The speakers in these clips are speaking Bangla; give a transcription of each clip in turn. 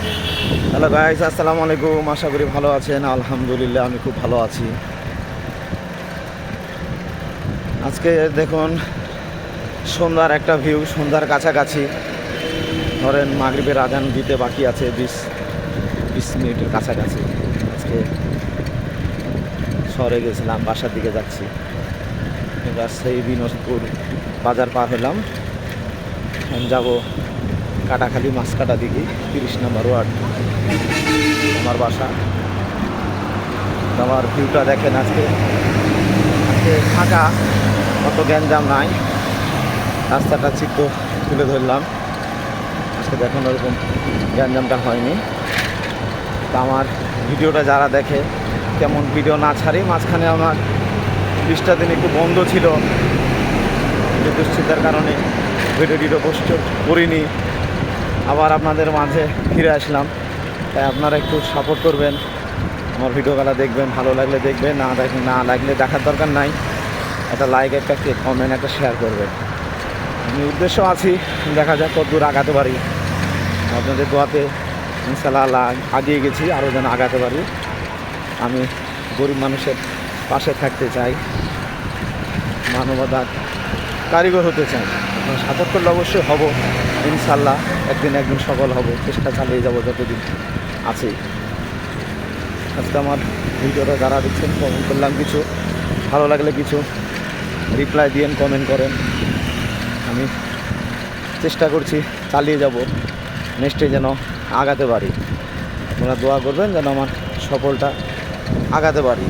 হ্যালো গাইজ আসসালামু আলাইকুম আশা করি ভালো আছেন। আলহামদুলিল্লাহ, আমি খুব ভালো আছি। আজকে দেখুন, সন্ধ্যার একটা ভিউ সন্ধ্যার কাছাকাছি। ধরেন, মাগরিবের আজান দিতে বাকি আছে বিশ বিশ মিনিটের কাছাকাছি। আজকে শহরে গেছিলাম, বাসার দিকে যাচ্ছি। এবার সেই বিনোদপুর বাজার পার হলাম। যাব কাটাখালি মাছ কাটা দিকে তিরিশ নম্বর ওয়ার্ড। আমার বাসা। আমার ভিউটা দেখেন আজকে। আজকে ফাঁকা, অত গ্যাঞ্জাম নাই। রাস্তাটা চিত্র তুলে ধরলাম। আজকে দেখুন ওরকম গ্যাঞ্জামটা হয়নি। তা আমার ভিডিওটা যারা দেখে, কেমন ভিডিও না ছাড়ি, মাঝখানে আমার বিশটা দিন একটু বন্ধ ছিল। দুশ্চিন্তার কারণে ভিডিও টিডিও পোস্ট করিনি। আবার আপনাদের মাঝে ফিরে আসলাম। তাই আপনারা একটু সাপোর্ট করবেন, আমার ভিডিওগুলো দেখবেন, ভালো লাগলে দেখবেন, না দেখ, না লাগলে দেখার দরকার নাই। একটা লাইক একটা কমেন্ট একটা শেয়ার করবেন। আমি উদ্দেশ্য আছি, দেখা যাক কত দূর আগাতে পারি। আপনাদের দোয়াতে ইনশাল্লাহ আগিয়ে গেছি আরও যেন আগাতে পারি। আমি গরিব মানুষের পাশে থাকতে চাই। মানবতার কারিগর হতে আপনারা সাপোর্ট করলে অবশ্যই হব, ইনশাল্লাহ একদিন একদিন সফল হব। চেষ্টা চালিয়ে যাব যতদিন আছে। আজকে আমার ভিডিওটা যারা দিচ্ছেন কমেন্ট করলাম কিছু। ভালো লাগলে কিছু রিপ্লাই দিয়েন কমেন্ট করেন। আমি চেষ্টা করছি চালিয়ে যাব নেক্সটে যেন আগাতে পারি। আপনারা দোয়া করবেন যেন আমার সফলটা আগাতে পারি।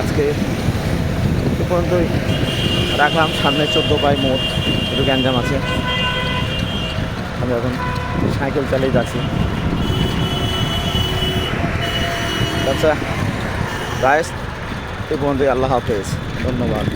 আজকে পর্যন্তই। রাখলাম, সামনে চোদ্দ পায় মোট একটু গ্যাঞ্জাম আছে। আমি এখন সাইকেল চালিয়ে যাচ্ছি। আচ্ছা গায়েস এ বন্ধু আল্লাহ হাফেজ। ধন্যবাদ।